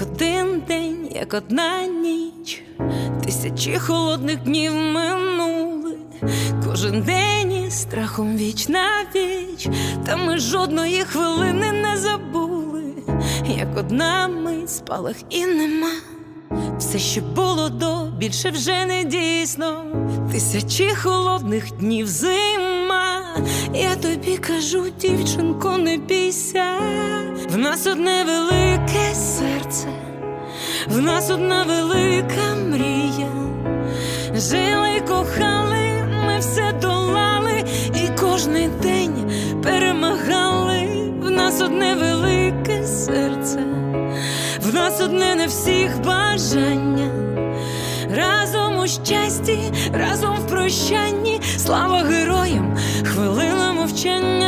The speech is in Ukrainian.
як один день, як одна ніч, тисячі холодних днів минули, кожен день із страхом віч на віч, та ми жодної хвилини не забули, як одна мить спалах і нема. Все, що було до, більше вже не дійсно. Тисячі холодних днів зима. Я тобі кажу, дівчинко, не бійся. Нас одне велике серце, в нас одна велика мрія. Жили кохали, ми все долали, і кожний день перемагали. В нас одне велике серце. В нас одне на всіх бажання, разом у щасті, разом в прощанні, слава героям, хвилина мовчання.